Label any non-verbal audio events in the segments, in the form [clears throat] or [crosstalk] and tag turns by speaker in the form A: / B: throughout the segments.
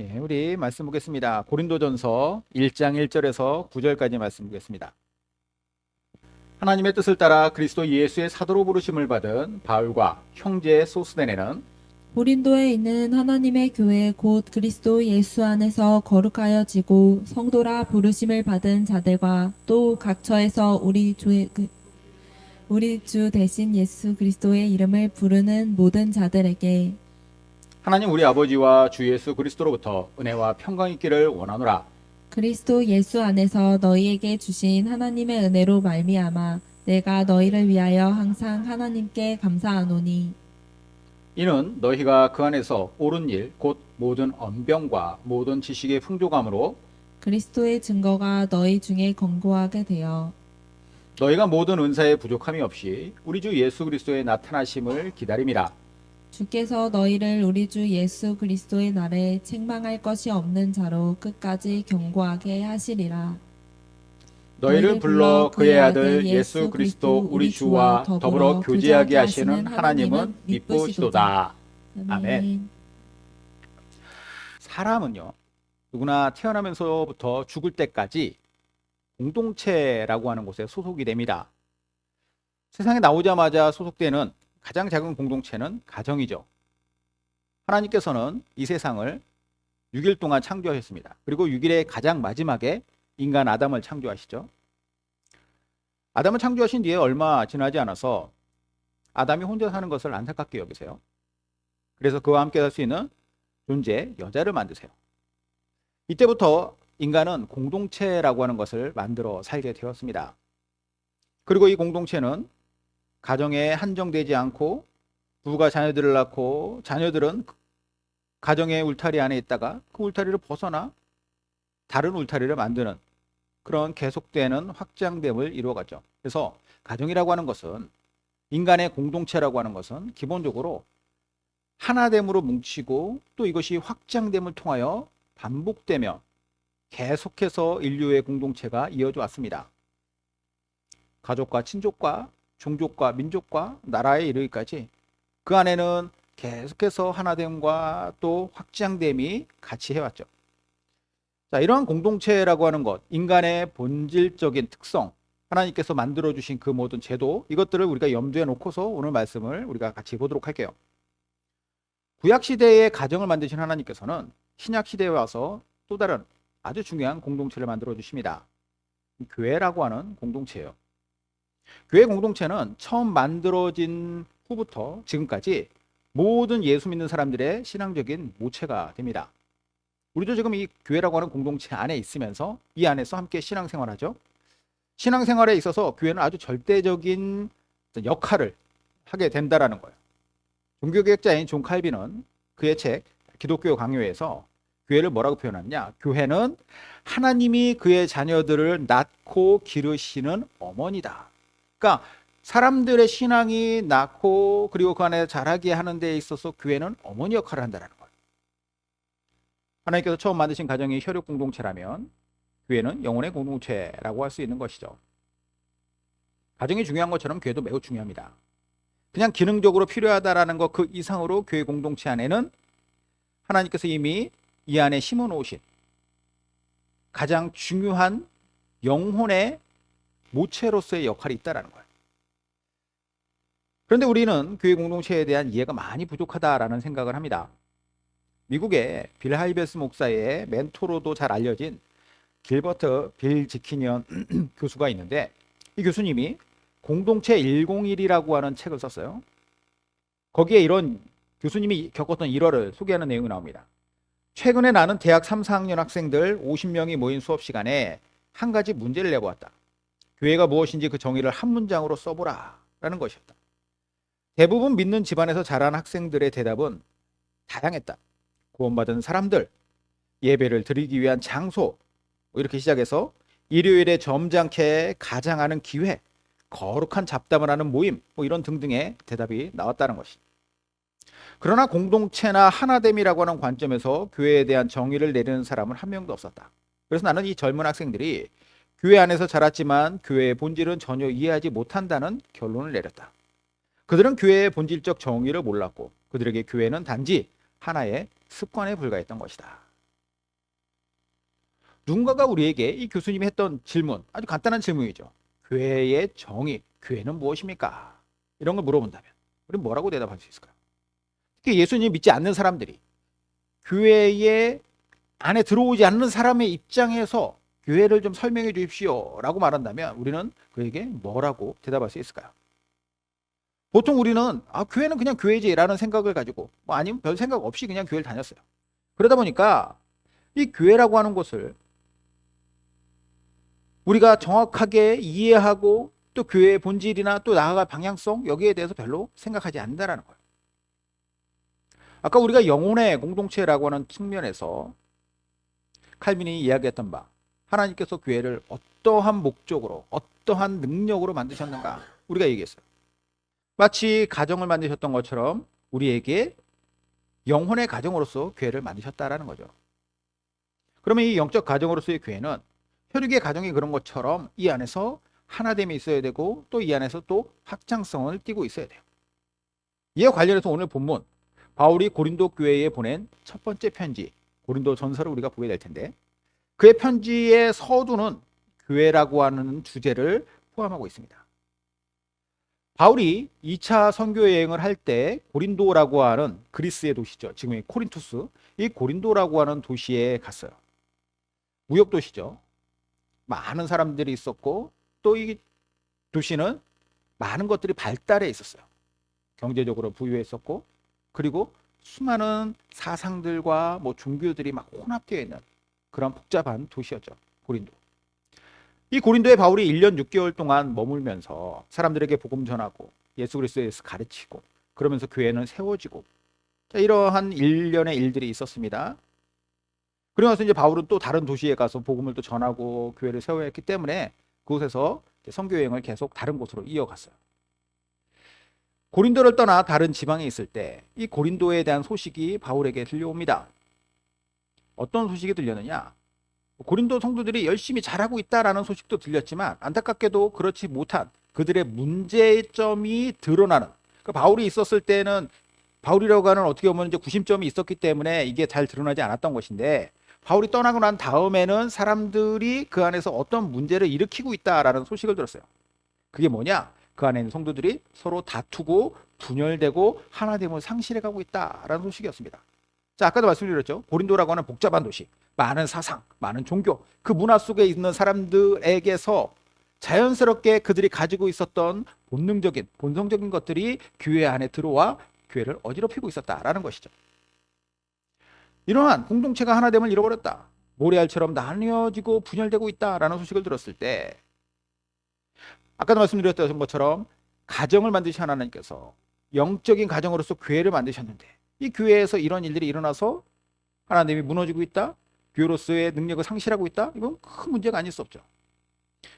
A: 예, 우리 말씀 보겠습니다. 고린도전서 1장 1절에서 9절까지 말씀 보겠습니다. 하나님의 뜻을 따라 그리스도 예수의 사도로 부르심을 받은 바울과 형제 소스데네는
B: 고린도에 있는 하나님의 교회 곧 그리스도 예수 안에서 거룩하여지고 성도라 부르심을 받은 자들과 또 각처에서 우리 주의 그 우리 주 대신 예수 그리스도의 이름을 부르는 모든 자들에게
A: 하나님 우리 아버지와 주 예수 그리스도로부터 은혜와 평강 있기를 원하노라.
B: 그리스도 예수 안에서 너희에게 주신 하나님의 은혜로 말미암아 내가 너희를 위하여 항상 하나님께 감사하노니
A: 이는 너희가 그 안에서 옳은 일, 곧 모든 언병과 모든 지식의 풍족함으로
B: 그리스도의 증거가 너희 중에 건고하게 되어
A: 너희가 모든 은사에 부족함이 없이 우리 주 예수 그리스도의 나타나심을 기다림이라.
B: 주께서 너희를 우리 주 예수 그리스도의 날에 책망할 것이 없는 자로 끝까지 경고하게 하시리라.
A: 너희를 불러 그의 아들 예수 그리스도 우리 주와 더불어 교제하게 하시는 하나님은 미쁘시도다. 아멘. 사람은요, 누구나 태어나면서부터 죽을 때까지 공동체라고 하는 곳에 소속이 됩니다. 세상에 나오자마자 소속되는 가장 작은 공동체는 가정이죠. 하나님께서는 이 세상을 6일 동안 창조하셨습니다. 그리고 6일의 가장 마지막에 인간 아담을 창조하시죠. 아담을 창조하신 뒤에 얼마 지나지 않아서 아담이 혼자 사는 것을 안타깝게 여기세요. 그래서 그와 함께 살 수 있는 존재, 여자를 만드세요. 이때부터 인간은 공동체라고 하는 것을 만들어 살게 되었습니다. 그리고 이 공동체는 가정에 한정되지 않고 부부가 자녀들을 낳고 자녀들은 가정의 울타리 안에 있다가 그 울타리를 벗어나 다른 울타리를 만드는 그런 계속되는 확장됨을 이루어가죠. 그래서 가정이라고 하는 것은 인간의 공동체라고 하는 것은 기본적으로 하나됨으로 뭉치고 또 이것이 확장됨을 통하여 반복되며 계속해서 인류의 공동체가 이어져 왔습니다. 가족과 친족과 종족과 민족과 나라에 이르기까지 그 안에는 계속해서 하나됨과 또 확장됨이 같이 해왔죠. 자, 이러한 공동체라고 하는 것, 인간의 본질적인 특성, 하나님께서 만들어 주신 그 모든 제도, 이것들을 우리가 염두에 놓고서 오늘 말씀을 우리가 같이 보도록 할게요. 구약 시대의 가정을 만드신 하나님께서는 신약 시대에 와서 또 다른 아주 중요한 공동체를 만들어 주십니다. 교회라고 하는 공동체예요. 교회 공동체는 처음 만들어진 후부터 지금까지 모든 예수 믿는 사람들의 신앙적인 모체가 됩니다. 우리도 지금 이 교회라고 하는 공동체 안에 있으면서 이 안에서 함께 신앙생활하죠. 신앙생활에 있어서 교회는 아주 절대적인 역할을 하게 된다라는 거예요. 종교개혁자인 존 칼빈은 그의 책 기독교 강요에서 교회를 뭐라고 표현하느냐? 교회는 하나님이 그의 자녀들을 낳고 기르시는 어머니다. 그러니까 사람들의 신앙이 낳고 그리고 그 안에 자라게 하는 데 있어서 교회는 어머니 역할을 한다는 거예요. 하나님께서 처음 만드신 가정이 혈육 공동체라면 교회는 영혼의 공동체라고 할 수 있는 것이죠. 가정이 중요한 것처럼 교회도 매우 중요합니다. 그냥 기능적으로 필요하다라는 것 그 이상으로 교회 공동체 안에는 하나님께서 이미 이 안에 심어 놓으신 가장 중요한 영혼의 모체로서의 역할이 있다라는 거예요. 그런데 우리는 교회 공동체에 대한 이해가 많이 부족하다라는 생각을 합니다. 미국의 빌 하이베스 목사의 멘토로도 잘 알려진 길버트 빌 지키니언 [clears throat] 교수가 있는데 이 교수님이 공동체 101이라고 하는 책을 썼어요. 거기에 이런 교수님이 겪었던 일화를 소개하는 내용이 나옵니다. 최근에 나는 대학 3, 4학년 학생들 50명이 모인 수업 시간에 한 가지 문제를 내보았다. 교회가 무엇인지 그 정의를 한 문장으로 써보라 라는 것이었다. 대부분 믿는 집안에서 자란 학생들의 대답은 다양했다. 구원받은 사람들, 예배를 드리기 위한 장소, 뭐 이렇게 시작해서 일요일에 점잖게 가장하는 기회, 거룩한 잡담을 하는 모임, 뭐 이런 등등의 대답이 나왔다는 것이. 그러나 공동체나 하나됨이라고 하는 관점에서 교회에 대한 정의를 내리는 사람은 한 명도 없었다. 그래서 나는 이 젊은 학생들이 교회 안에서 자랐지만 교회의 본질은 전혀 이해하지 못한다는 결론을 내렸다. 그들은 교회의 본질적 정의를 몰랐고 그들에게 교회는 단지 하나의 습관에 불과했던 것이다. 누군가가 우리에게 이 교수님이 했던 질문, 아주 간단한 질문이죠. 교회의 정의, 교회는 무엇입니까? 이런 걸 물어본다면 우리는 뭐라고 대답할 수 있을까요? 특히 예수님 믿지 않는 사람들이 교회의 안에 들어오지 않는 사람의 입장에서 교회를 좀 설명해 주십시오 라고 말한다면 우리는 그에게 뭐라고 대답할 수 있을까요? 보통 우리는 아 교회는 그냥 교회지라는 생각을 가지고 뭐 아니면 별 생각 없이 그냥 교회를 다녔어요. 그러다 보니까 이 교회라고 하는 것을 우리가 정확하게 이해하고 또 교회의 본질이나 또 나아갈 방향성 여기에 대해서 별로 생각하지 않는다라는 거예요. 아까 우리가 영혼의 공동체라고 하는 측면에서 칼빈이 이야기했던 바 하나님께서 교회를 어떠한 목적으로 어떠한 능력으로 만드셨는가 우리가 얘기했어요. 마치 가정을 만드셨던 것처럼 우리에게 영혼의 가정으로서 교회를 만드셨다라는 거죠. 그러면 이 영적 가정으로서의 교회는 혈육의 가정이 그런 것처럼 이 안에서 하나됨이 있어야 되고 또 이 안에서 또 확장성을 띠고 있어야 돼요. 이와 관련해서 오늘 본문 바울이 고린도 교회에 보낸 첫 번째 편지 고린도 전서를 우리가 보게 될 텐데 그의 편지의 서두는 교회라고 하는 주제를 포함하고 있습니다. 바울이 2차 선교 여행을 할 때 고린도라고 하는 그리스의 도시죠. 지금의 코린투스. 이 고린도라고 하는 도시에 갔어요. 무역 도시죠. 많은 사람들이 있었고 또 이 도시는 많은 것들이 발달해 있었어요. 경제적으로 부유했었고 그리고 수많은 사상들과 뭐 종교들이 막 혼합되어 있는 그런 복잡한 도시였죠. 고린도. 이 고린도에 바울이 1년 6개월 동안 머물면서 사람들에게 복음 전하고 예수 그리스도에 대해서 가르치고 그러면서 교회는 세워지고 자, 이러한 일련의 일들이 있었습니다. 그러고 나서 이제 바울은 또 다른 도시에 가서 복음을 또 전하고 교회를 세워야 했기 때문에 그곳에서 선교 여행을 계속 다른 곳으로 이어갔어요. 고린도를 떠나 다른 지방에 있을 때 이 고린도에 대한 소식이 바울에게 들려옵니다. 어떤 소식이 들렸느냐? 고린도 성도들이 열심히 잘하고 있다라는 소식도 들렸지만 안타깝게도 그렇지 못한 그들의 문제점이 드러나는 그 바울이 있었을 때는 바울이라고 하는 어떻게 보면 이제 구심점이 있었기 때문에 이게 잘 드러나지 않았던 것인데 바울이 떠나고 난 다음에는 사람들이 그 안에서 어떤 문제를 일으키고 있다라는 소식을 들었어요. 그게 뭐냐? 그 안에 있는 성도들이 서로 다투고 분열되고 하나됨을 상실해가고 있다라는 소식이었습니다. 자, 아까도 말씀드렸죠. 고린도라고 하는 복잡한 도시, 많은 사상, 많은 종교, 그 문화 속에 있는 사람들에게서 자연스럽게 그들이 가지고 있었던 본능적인, 본성적인 것들이 교회 안에 들어와 교회를 어지럽히고 있었다라는 것이죠. 이러한 공동체가 하나됨을 잃어버렸다. 모래알처럼 나뉘어지고 분열되고 있다라는 소식을 들었을 때 아까도 말씀드렸던 것처럼 가정을 만드신 하나님께서 영적인 가정으로서 교회를 만드셨는데 이 교회에서 이런 일들이 일어나서 하나님이 무너지고 있다. 교회로서의 능력을 상실하고 있다. 이건 큰 문제가 아닐 수 없죠.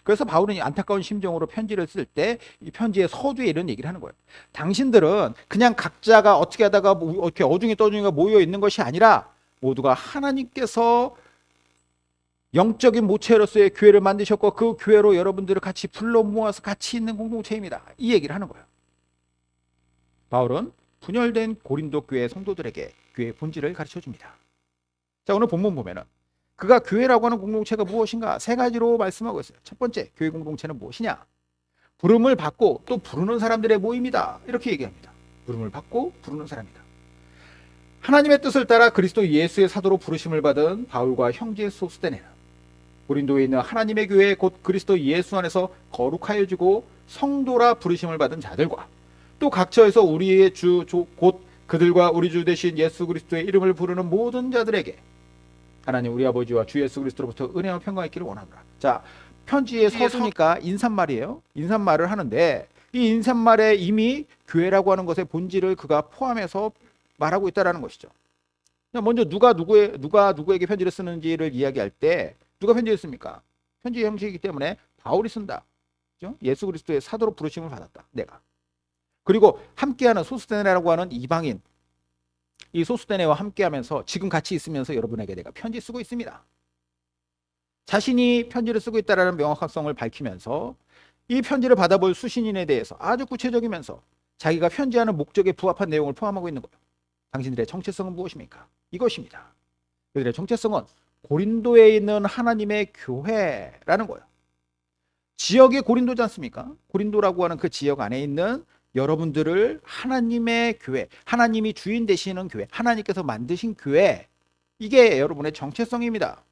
A: 그래서 바울은 이 안타까운 심정으로 편지를 쓸 때 이 편지의 서두에 이런 얘기를 하는 거예요. 당신들은 그냥 각자가 어떻게 하다가 뭐 이렇게 어중이 떠중이가 모여 있는 것이 아니라 모두가 하나님께서 영적인 모체로서의 교회를 만드셨고 그 교회로 여러분들을 같이 불러 모아서 같이 있는 공동체입니다. 이 얘기를 하는 거예요. 바울은 분열된 고린도 교회 성도들에게 교회의 본질을 가르쳐 줍니다. 자, 오늘 본문 보면은 그가 교회라고 하는 공동체가 무엇인가 세 가지로 말씀하고 있어요. 첫 번째, 교회 공동체는 무엇이냐? 부름을 받고 또 부르는 사람들의 모임이다. 이렇게 얘기합니다. 부름을 받고 부르는 사람이다. 하나님의 뜻을 따라 그리스도 예수의 사도로 부르심을 받은 바울과 형제 소스데네는 고린도에 있는 하나님의 교회 곧 그리스도 예수 안에서 거룩하여지고 성도라 부르심을 받은 자들과 또 각처에서 우리의 주 곧 그들과 우리 주 대신 예수 그리스도의 이름을 부르는 모든 자들에게 하나님 우리 아버지와 주 예수 그리스도로부터 은혜와 평강이 있기를 원합니다. 자, 편지의 서두니까 인사말이에요. 인사말을 하는데 이 인사말에 이미 교회라고 하는 것의 본질을 그가 포함해서 말하고 있다라는 것이죠. 먼저 누가 누구의 누가 누구에게 편지를 쓰는지를 이야기할 때 누가 편지를 씁니까? 편지 형식이기 때문에 바울이 쓴다. 그죠? 예수 그리스도의 사도로 부르심을 받았다. 내가. 그리고 함께하는 소스데네라고 하는 이방인 이 소스데네와 함께하면서 지금 같이 있으면서 여러분에게 내가 편지 쓰고 있습니다. 자신이 편지를 쓰고 있다라는 명확성을 밝히면서 이 편지를 받아볼 수신인에 대해서 아주 구체적이면서 자기가 편지하는 목적에 부합한 내용을 포함하고 있는 거예요. 당신들의 정체성은 무엇입니까? 이것입니다. 그들의 정체성은 고린도에 있는 하나님의 교회라는 거예요. 지역이 고린도지 않습니까? 고린도라고 하는 그 지역 안에 있는 여러분들을 하나님의 교회, 하나님이 주인 되시는 교회, 하나님께서 만드신 교회, 이게 여러분의 정체성입니다.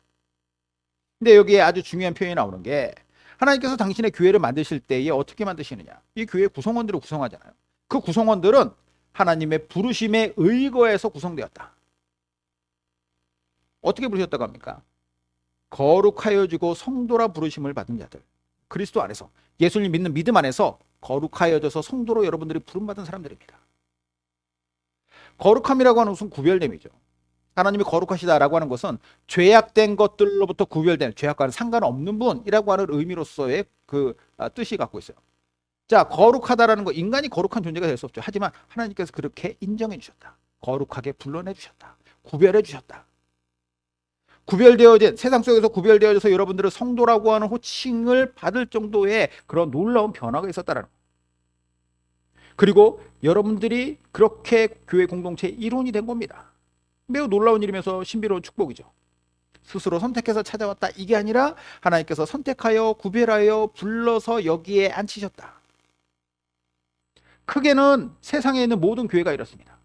A: 근데 여기에 아주 중요한 표현이 나오는 게 하나님께서 당신의 교회를 만드실 때에 어떻게 만드시느냐? 이 교회 구성원들을 구성하잖아요. 그 구성원들은 하나님의 부르심에 의거해서 구성되었다. 어떻게 부르셨다고 합니까? 거룩하여지고 성도라 부르심을 받은 자들. 그리스도 안에서 예수님 믿는 믿음 안에서 거룩하여져서 성도로 여러분들이 부름받은 사람들입니다. 거룩함이라고 하는 것은 구별됨이죠. 하나님이 거룩하시다라고 하는 것은 죄악된 것들로부터 구별된 죄악과는 상관없는 분이라고 하는 의미로서의 그 아, 뜻이 갖고 있어요. 자, 거룩하다라는 거 인간이 거룩한 존재가 될 수 없죠. 하지만 하나님께서 그렇게 인정해 주셨다. 거룩하게 불러내 주셨다. 구별해 주셨다. 구별되어진 세상 속에서 구별되어져서 여러분들은 성도라고 하는 호칭을 받을 정도의 그런 놀라운 변화가 있었다라는 거. 그리고 여러분들이 그렇게 교회 공동체의 일원이 된 겁니다. 매우 놀라운 일이면서 신비로운 축복이죠. 스스로 선택해서 찾아왔다. 이게 아니라 하나님께서 선택하여 구별하여 불러서 여기에 앉히셨다. 크게는 세상에 있는 모든 교회가 이렇습니다.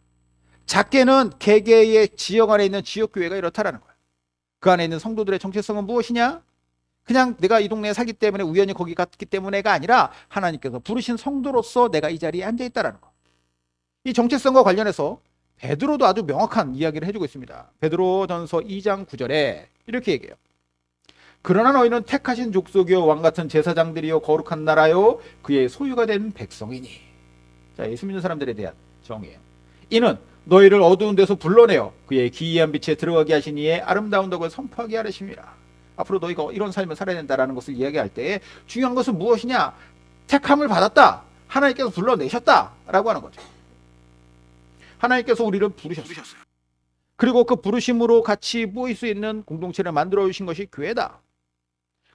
A: 작게는 개개의 지역 안에 있는 지역 교회가 이렇다라는 거예요. 그 안에 있는 성도들의 정체성은 무엇이냐? 그냥 내가 이 동네에 살기 때문에 우연히 거기 갔기 때문에가 아니라 하나님께서 부르신 성도로서 내가 이 자리에 앉아 있다라는 거. 이 정체성과 관련해서 베드로도 아주 명확한 이야기를 해주고 있습니다. 베드로전서 2장 9절에 이렇게 얘기해요. 그러나 너희는 택하신 족속이요 왕 같은 제사장들이요 거룩한 나라요 그의 소유가 된 백성이니. 자 예수 믿는 사람들에 대한 정의예요. 이는 너희를 어두운 데서 불러내어 그의 기이한 빛에 들어가게 하신 이의 아름다운 덕을 선포하게 하려심이라. 앞으로 너희가 이런 삶을 살아야 된다라는 것을 이야기할 때에 중요한 것은 무엇이냐? 택함을 받았다. 하나님께서 불러내셨다라고 하는 거죠. 하나님께서 우리를 부르셨어요. 그리고 그 부르심으로 같이 모일 수 있는 공동체를 만들어 주신 것이 교회다.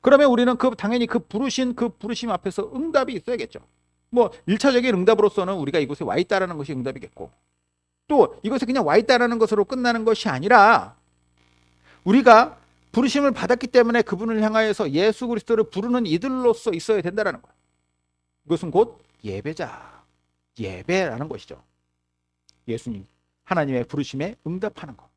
A: 그러면 우리는 그 당연히 그 부르신 그 부르심 앞에서 응답이 있어야겠죠. 뭐 일차적인 응답으로서는 우리가 이곳에 와 있다라는 것이 응답이겠고 또 이것에 그냥 와 있다라는 것으로 끝나는 것이 아니라 우리가 부르심을 받았기 때문에 그분을 향하여서 예수 그리스도를 부르는 이들로서 있어야 된다라는 거예요. 이것은 곧 예배자, 예배라는 것이죠. 예수님, 하나님의 부르심에 응답하는 것.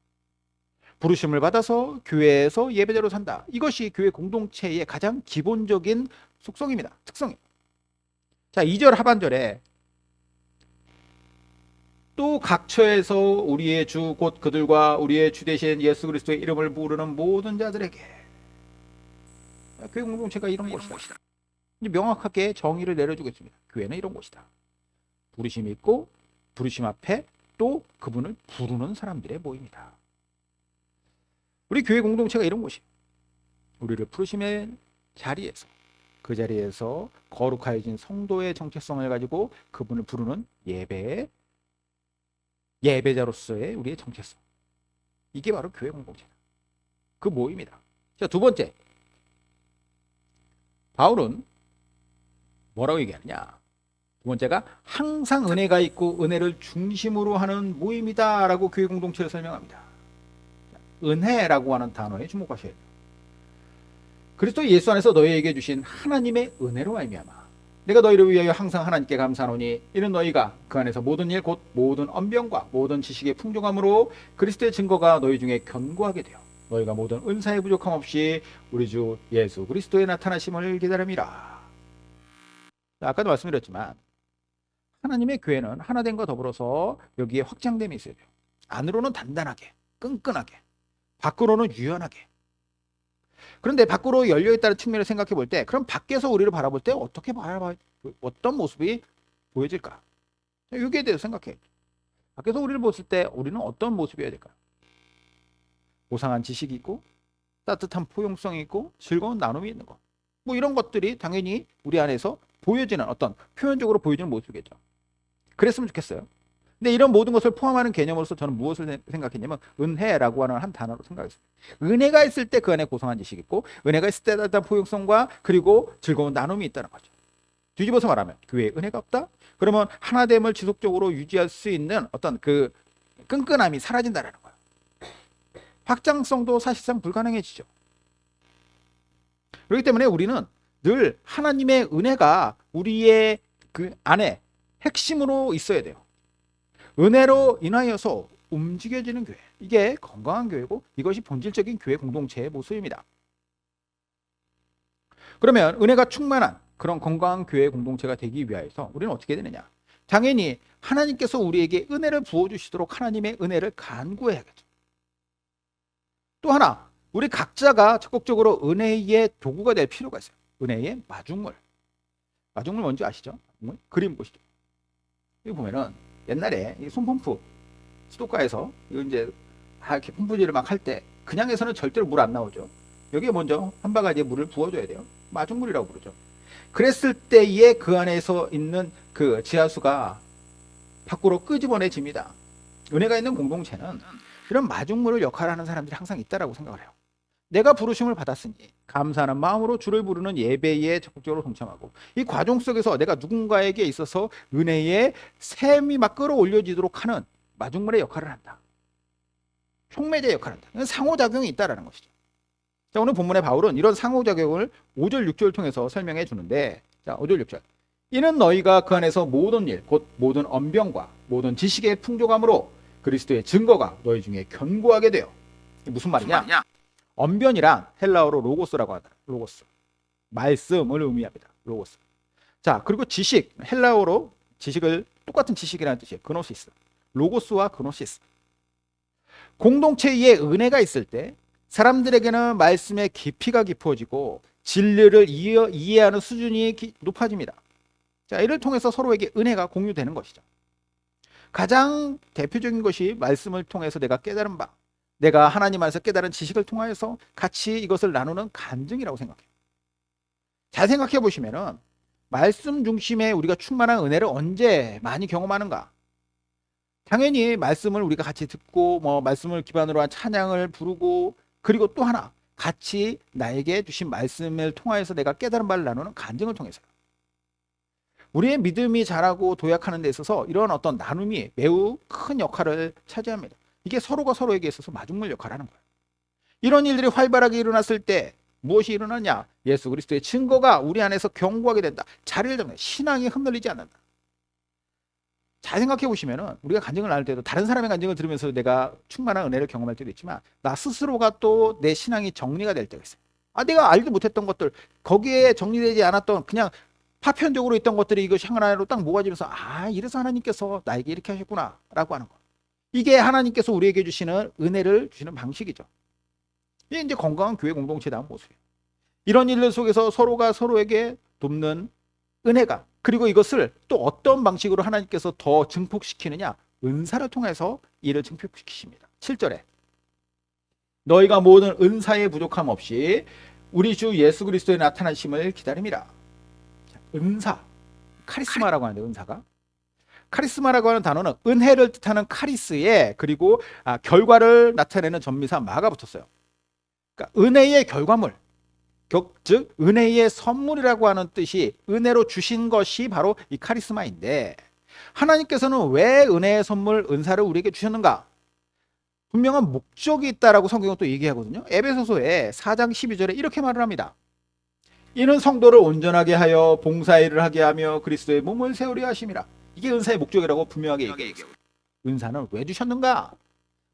A: 부르심을 받아서 교회에서 예배자로 산다. 이것이 교회 공동체의 가장 기본적인 속성입니다. 특성입니다. 자, 2절 하반절에 또 각처에서 우리의 주 곧 그들과 우리의 주 되신 예수 그리스도의 이름을 부르는 모든 자들에게 교회 공동체가 이런 곳이다. 이제 명확하게 정의를 내려주고 있습니다. 교회는 이런 곳이다. 부르심이 있고 부르심 앞에 또 그분을 부르는 사람들의 모임이다. 우리 교회 공동체가 이런 곳이에요. 우리를 부르심의 자리에서 그 자리에서 거룩하여진 성도의 정체성을 가지고 그분을 부르는 예배의 예배자로서의 우리의 정체성. 이게 바로 교회 공동체다. 그 모임이다. 자, 두 번째. 바울은 뭐라고 얘기하느냐? 두 번째가 항상 은혜가 있고 은혜를 중심으로 하는 모임이다라고 교회 공동체를 설명합니다. 은혜라고 하는 단어에 주목하셔야 돼요. 그리스도 예수 안에서 너희에게 주신 하나님의 은혜로 말미암아 내가 너희를 위하여 항상 하나님께 감사하노니 이는 너희가 그 안에서 모든 일 곧 모든 언변과 모든 지식의 풍족함으로 그리스도의 증거가 너희 중에 견고하게 되어 너희가 모든 은사의 부족함 없이 우리 주 예수 그리스도의 나타나심을 기다림이라. 아까도 말씀드렸지만 하나님의 교회는 하나됨과 더불어서 여기에 확장됨이 있어야 돼요. 안으로는 단단하게, 끈끈하게, 밖으로는 유연하게. 그런데 밖으로 열려 있다는 측면을 생각해 볼 때, 그럼 밖에서 우리를 바라볼 때 어떻게 바라봐, 어떤 모습이 보여질까? 여기에 대해서 생각해. 밖에서 우리를 봤을 때 우리는 어떤 모습이어야 될까요? 고상한 지식이 있고, 따뜻한 포용성이 있고, 즐거운 나눔이 있는 것. 뭐 이런 것들이 당연히 우리 안에서 보여지는 어떤 표현적으로 보여지는 모습이겠죠. 그랬으면 좋겠어요. 근데 이런 모든 것을 포함하는 개념으로서 저는 무엇을 생각했냐면 은혜라고 하는 한 단어로 생각했어요. 은혜가 있을 때 그 안에 고상한 지식이 있고 은혜가 있을 때 따뜻한 포용성과 그리고 즐거운 나눔이 있다는 거죠. 뒤집어서 말하면 교회에 은혜가 없다? 그러면 하나됨을 지속적으로 유지할 수 있는 어떤 그 끈끈함이 사라진다라는 거예요. 확장성도 사실상 불가능해지죠. 그렇기 때문에 우리는 늘 하나님의 은혜가 우리의 그 안에 핵심으로 있어야 돼요. 은혜로 인하여서 움직여지는 교회. 이게 건강한 교회고 이것이 본질적인 교회 공동체의 모습입니다. 그러면 은혜가 충만한 그런 건강한 교회 공동체가 되기 위하여서 우리는 어떻게 되느냐? 당연히 하나님께서 우리에게 은혜를 부어 주시도록 하나님의 은혜를 간구해야겠죠. 또 하나, 우리 각자가 적극적으로 은혜의 도구가 될 필요가 있어요. 은혜의 마중물. 마중물 뭔지 아시죠? 음, 그림 보시죠. 여기 보면은 옛날에 이 손펌프 수도가에서 이거 이제 다 이렇게 펌프질을 막 할 때 그냥 해서는 절대로 물 안 나오죠. 여기에 먼저 한 바가지의 물을 부어줘야 돼요. 마중물이라고 부르죠. 그랬을 때에 그 안에서 있는 그 지하수가 밖으로 끄집어내집니다. 은혜가 있는 공동체는 이런 마중물을 역할하는 사람들이 항상 있다라고 생각을 해요. 내가 부르심을 받았으니 감사하는 마음으로 주를 부르는 예배에 적극적으로 동참하고 이 과정 속에서 내가 누군가에게 있어서 은혜의 샘이 막 끌어올려지도록 하는 마중물의 역할을 한다. 촉매제 역할을 한다. 상호작용이 있다라는 것이죠. 자, 오늘 본문의 바울은 이런 상호작용을 5절, 6절 통해서 설명해 주는데 자, 5절, 6절. 이는 너희가 그 안에서 모든 일, 곧 모든 언병과 모든 지식의 풍족함으로 그리스도의 증거가 너희 중에 견고하게 되어 이게 무슨 말이냐? 언변이란 헬라어로 로고스라고 하더라. 로고스. 말씀을 의미합니다. 로고스. 자, 그리고 지식. 헬라어로 지식을 똑같은 지식이라는 뜻이에요. 그노시스. 로고스와 그노시스. 공동체에 은혜가 있을 때 사람들에게는 말씀의 깊이가 깊어지고 진리를 이해, 이해 하는 수준이 기- 높아집니다. 자, 이를 통해서 서로에게 은혜가 공유되는 것이죠. 가장 대표적인 것이 말씀을 통해서 내가 깨달은 바, 내가 하나님 안에서 깨달은 지식을 통하여서 같이 이것을 나누는 간증이라고 생각해요. 잘 생각해 보시면은 말씀 중심의 우리가 충만한 은혜를 언제 많이 경험하는가? 당연히 말씀을 우리가 같이 듣고 뭐 말씀을 기반으로 한 찬양을 부르고 그리고 또 하나 같이 나에게 주신 말씀을 통하여서 내가 깨달은 바를 나누는 간증을 통해서 우리의 믿음이 자라고 도약하는 데 있어서 이런 어떤 나눔이 매우 큰 역할을 차지합니다. 이게 서로가 서로에게 있어서 마중물 역할을 하는 거예요. 이런 일들이 활발하게 일어났을 때 무엇이 일어나냐? 예수 그리스도의 증거가 우리 안에서 견고하게 된다. 자리를 잡는 신앙이 흔들리지 않는다. 잘 생각해 보시면은 우리가 간증을 나눌 때도 다른 사람의 간증을 들으면서 내가 충만한 은혜를 경험할 때도 있지만 나 스스로가 또 내 신앙이 정리가 될 때가 있어요. 아 내가 알지 못했던 것들 거기에 정리되지 않았던 그냥 파편적으로 있던 것들이 이것이 하나로 딱 모아지면서 아 이래서 하나님께서 나에게 이렇게 하셨구나라고 하는 거. 이게 하나님께서 우리에게 주시는 은혜를 주시는 방식이죠. 이게 이제 건강한 교회 공동체다운 모습이에요. 이런 일들 속에서 서로가 서로에게 돕는 은혜가 그리고 이것을 또 어떤 방식으로 하나님께서 더 증폭시키느냐 은사를 통해서 이를 증폭시키십니다. 7절에 너희가 모든 은사의 부족함 없이 우리 주 예수 그리스도의 나타나심을. 자, 은사, 카리스마라고 하는데 은사가 카리스마라고 하는 단어는 은혜를 뜻하는 카리스에 그리고 아, 결과를 나타내는 전미사 마가 붙었어요. 그러니까 은혜의 결과물, 격- 즉 은혜의 선물이라고 하는 뜻이 은혜로 주신 것이 바로 이 카리스마인데 하나님께서는 왜 은혜의 선물 은사를 우리에게 주셨는가? 분명한 목적이 있다라고 성경은 또 얘기하거든요. 에베소서에 4장 12절에 이렇게 말을 합니다. 이는 성도를 온전하게 하여 봉사일을 하게 하며 그리스도의 몸을 세우려 하심이라. 이게 은사의 목적이라고 분명하게 얘기해요. 은사는 왜 주셨는가?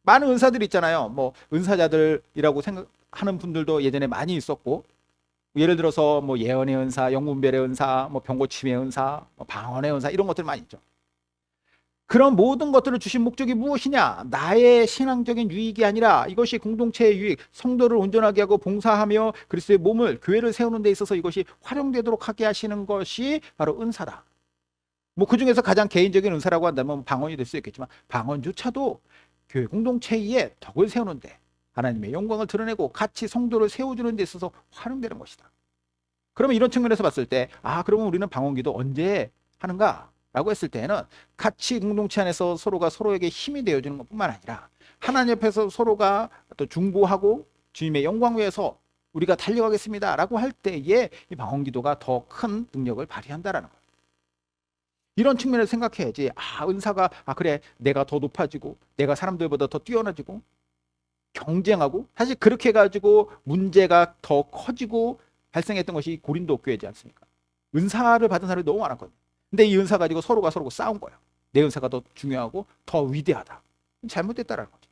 A: 많은 은사들이 있잖아요. 뭐 은사자들이라고 생각하는 분들도 예전에 많이 있었고 예를 들어서 뭐 예언의 은사, 영문별의 은사, 뭐 병고침의 은사, 뭐 방언의 은사 이런 것들 많이 있죠. 그런 모든 것들을 주신 목적이 무엇이냐? 나의 신앙적인 유익이 아니라 이것이 공동체의 유익, 성도를 온전하게 하고 봉사하며 그리스도의 몸을 교회를 세우는 데 있어서 이것이 활용되도록 하게 하시는 것이 바로 은사다. 뭐 그 중에서 가장 개인적인 은사라고 한다면 방언이 될 수 있겠지만 방언조차도 교회 공동체에 덕을 세우는데 하나님의 영광을 드러내고 같이 성도를 세워주는 데 있어서 활용되는 것이다. 그러면 이런 측면에서 봤을 때, 아, 그러면 우리는 방언기도 언제 하는가? 라고 했을 때는 같이 공동체 안에서 서로가 서로에게 힘이 되어주는 것 뿐만 아니라 하나님 옆에서 서로가 또 중보하고 주님의 영광 위해서 우리가 달려가겠습니다. 라고 할 때에 이 방언기도가 더 큰 능력을 발휘한다라는 거예요. 이런 측면을 생각해야지, 아, 은사가, 아, 그래, 내가 더 높아지고, 내가 사람들보다 더 뛰어나지고, 경쟁하고 사실 그렇게 해 가지고 문제가 더 커지고 발생했던 것이 고린도 교회지 않습니까? 은사를 받은 사람이 너무 많았거든요. 근데 이 은사 가지고 서로가 서로 싸운 거예요. 내 은사가 더 중요하고 더 위대하다. 잘못됐다라는 거죠.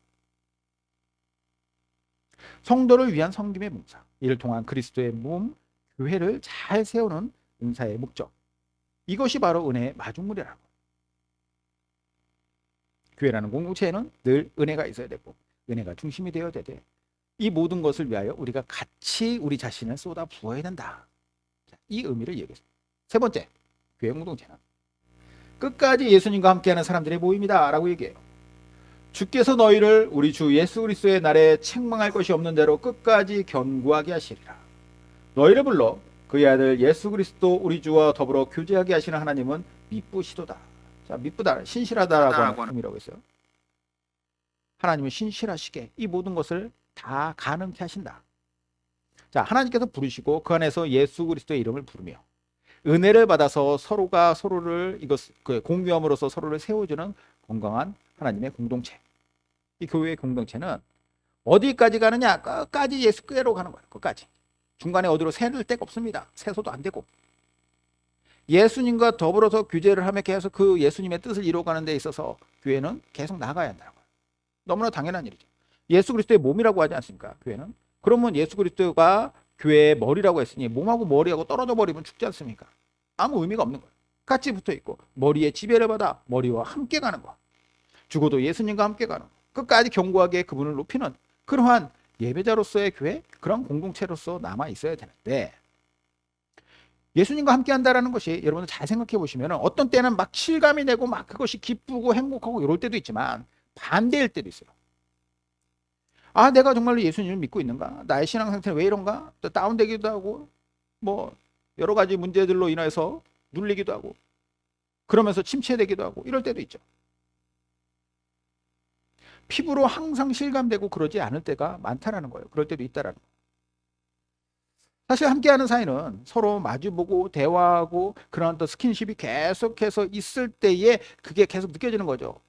A: 성도를 위한 성김의 봉사, 이를 통한 그리스도의 몸, 교회를 잘 세우는 은사의 목적. 이것이 바로 은혜의 마중물이라고. 교회라는 공동체에는 늘 은혜가 있어야 되고 은혜가 중심이 되어야 되되 이 모든 것을 위하여 우리가 같이 우리 자신을 쏟아 부어야 된다. 자, 이 의미를 얘기했습니다. 세 번째, 교회 공동체는 끝까지 예수님과 함께하는 사람들의 모임이다라고 얘기해요. 주께서 너희를 우리 주 예수 그리스도의 날에 책망할 것이 없는 대로 끝까지 견고하게 하시리라. 너희를 불러 그의 아들 예수 그리스도 우리 주와 더불어 교제하게 하시는 하나님은 미쁘시도다. 자, 미쁘다, 신실하다라고 하는 의미라고 했어요. 하나님은 신실하시게 이 모든 것을 다 가능케 하신다. 자, 하나님께서 부르시고 그 안에서 예수 그리스도의 이름을 부르며 은혜를 받아서 서로가 서로를 이것 그 공유함으로써 서로를 세워주는 건강한 하나님의 공동체. 이 교회의 공동체는 어디까지 가느냐? 끝까지 예수께로 가는 거예요. 끝까지. 중간에 어디로 새를 데가 없습니다. 새소도 안 되고. 예수님과 더불어서 규제를 하며 계속 그 예수님의 뜻을 이루어가는 데 있어서 교회는 계속 나가야 한다는 거예요. 너무나 당연한 일이죠. 예수 그리스도의 몸이라고 하지 않습니까? 교회는. 그러면 예수 그리스도가 교회의 머리라고 했으니 몸하고 머리하고 떨어져 버리면 죽지 않습니까? 아무 의미가 없는 거예요. 같이 붙어 있고 머리에 지배를 받아 머리와 함께 가는 거. 죽어도 예수님과 함께 가는 거. 끝까지 견고하게 그분을 높이는 그러한 예배자로서의 교회 그런 공동체로서 남아 있어야 되는데 예수님과 함께 한다라는 것이 여러분들 잘 생각해 보시면 어떤 때는 막 실감이 되고 막 그것이 기쁘고 행복하고 이럴 때도 있지만 반대일 때도 있어요. 아, 내가 정말로 예수님을 믿고 있는가? 나의 신앙 상태는 왜 이런가? 또 다운되기도 하고 뭐 여러 가지 문제들로 인해서 눌리기도 하고 그러면서 침체되기도 하고 이럴 때도 있죠. 피부로 항상 실감되고 그러지 않을 때가 많다라는 거예요. 그럴 때도 있다라는 거예요. 사실 함께하는 사이는 서로 마주보고 대화하고 그런 어떤 스킨십이 계속해서 있을 때에 그게 계속 느껴지는 거죠.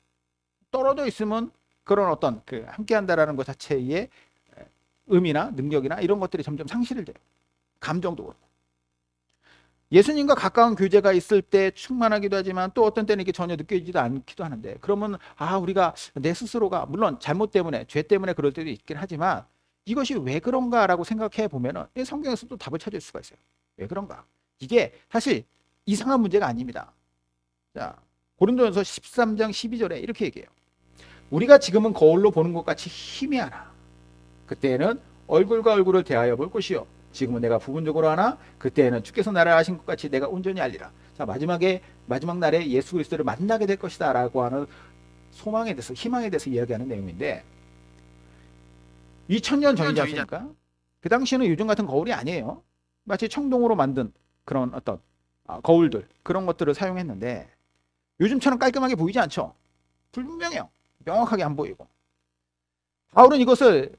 A: 떨어져 있으면 그런 어떤 그 함께한다라는 것 자체의 의미나 능력이나 이런 것들이 점점 상실을 돼요. 감정도 그렇고. 예수님과 가까운 교제가 있을 때 충만하기도 하지만 또 어떤 때는 이게 전혀 느껴지지도 않기도 하는데 그러면 아 우리가 내 스스로가 물론 잘못 때문에 죄 때문에 그럴 때도 있긴 하지만 이것이 왜 그런가라고 생각해 보면은 이 성경에서 또 답을 찾을 수가 있어요. 왜 그런가? 이게 사실 이상한 문제가 아닙니다. 자 고린도전서 13장 12절에 이렇게 얘기해요. 우리가 지금은 거울로 보는 것 같이 희미하나 그때는 얼굴과 얼굴을 대하여 볼 것이요 지금은 내가 부분적으로 하나 그때는 주께서 나를 아신 것 같이 내가 온전히 알리라. 자 마지막에 마지막 날에 예수 그리스도를 만나게 될 것이다라고 하는 소망에 대해서 희망에 대해서 이야기하는 내용인데 2000년 전이지 않습니까? 그 당시에는 요즘 같은 거울이 아니에요. 마치 청동으로 만든 그런 어떤 아, 거울들 그런 것들을 사용했는데 요즘처럼 깔끔하게 보이지 않죠? 불분명해요. 명확하게 안 보이고. 바울은 이것을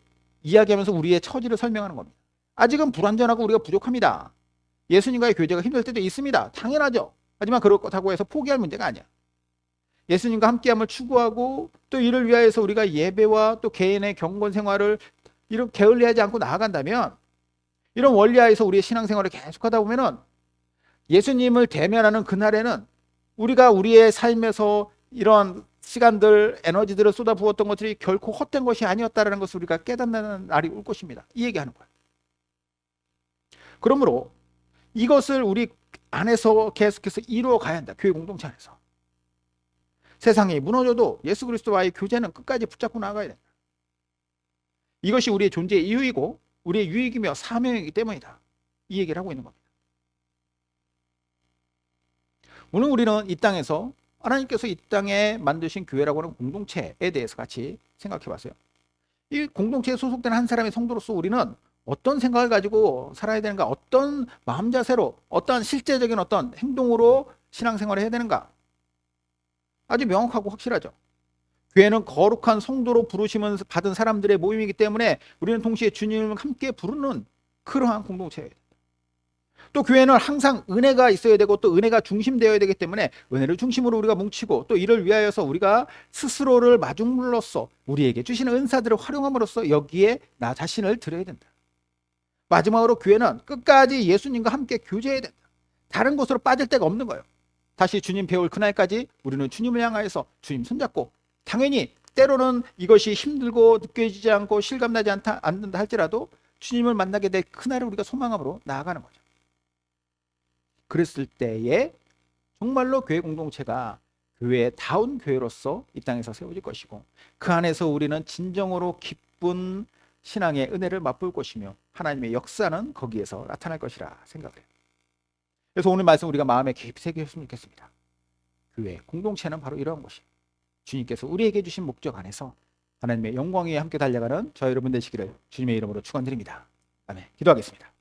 A: 이야기하면서 우리의 처지를 설명하는 겁니다. 아직은 불완전하고 우리가 부족합니다. 예수님과의 교제가 힘들 때도 있습니다. 당연하죠. 하지만 그렇다고 해서 포기할 문제가 아니야. 예수님과 함께함을 추구하고 또 이를 위하여서 우리가 예배와 또 개인의 경건 생활을 이런 게을리하지 않고 나아간다면 이런 원리하에서 우리의 신앙생활을 계속하다 보면은 예수님을 대면하는 그날에는 우리가 우리의 삶에서 이런 시간들, 에너지들을 쏟아 부었던 것들이 결코 헛된 것이 아니었다라는 것을 우리가 깨닫는 날이 올 것입니다. 이 얘기하는 거예요. 그러므로 이것을 우리 안에서 계속해서 이루어 가야 한다. 교회 공동체 안에서. 세상이 무너져도 예수 그리스도와의 교제는 끝까지 붙잡고 나가야 된다. 이것이 우리의 존재의 이유이고 우리의 유익이며 사명이기 때문이다. 이 얘기를 하고 있는 겁니다. 오늘 우리는 이 땅에서 하나님께서 이 땅에 만드신 교회라고 하는 공동체에 대해서 같이 생각해 봤어요. 이 공동체에 소속된 한 사람의 성도로서 우리는 어떤 생각을 가지고 살아야 되는가, 어떤 마음 자세로, 어떤 실제적인 어떤 행동으로 신앙생활을 해야 되는가. 아주 명확하고 확실하죠. 교회는 거룩한 성도로 부르심을 받은 사람들의 모임이기 때문에 우리는 동시에 주님을 함께 부르는 그러한 공동체예요. 또 교회는 항상 은혜가 있어야 되고 또 은혜가 중심되어야 되기 때문에 은혜를 중심으로 우리가 뭉치고 또 이를 위하여서 우리가 스스로를 마중물로써 우리에게 주시는 은사들을 활용함으로써 여기에 나 자신을 드려야 된다. 마지막으로 교회는 끝까지 예수님과 함께 교제해야 된다. 다른 곳으로 빠질 데가 없는 거예요. 다시 주님 배울 그날까지 우리는 주님을 향하여서 주님 손잡고 당연히 때로는 이것이 힘들고 느껴지지 않고 실감나지 않다 않는다 할지라도 주님을 만나게 될 그날을 우리가 소망함으로 나아가는 거죠. 그랬을 때에 정말로 교회 공동체가 교회 다운 교회로서 이 땅에서 세워질 것이고 그 안에서 우리는 진정으로 기쁜 신앙의 은혜를 맛볼 것이며 하나님의 역사는 거기에서 나타날 것이라 생각을 해요. 그래서 오늘 말씀 우리가 마음에 깊이 새겼으면 좋겠습니다. 교회 공동체는 바로 이러한 것이 주님께서 우리에게 주신 목적 안에서 하나님의 영광에 함께 달려가는 저 여러분 되시기를 주님의 이름으로 축원드립니다. 아멘. 기도하겠습니다.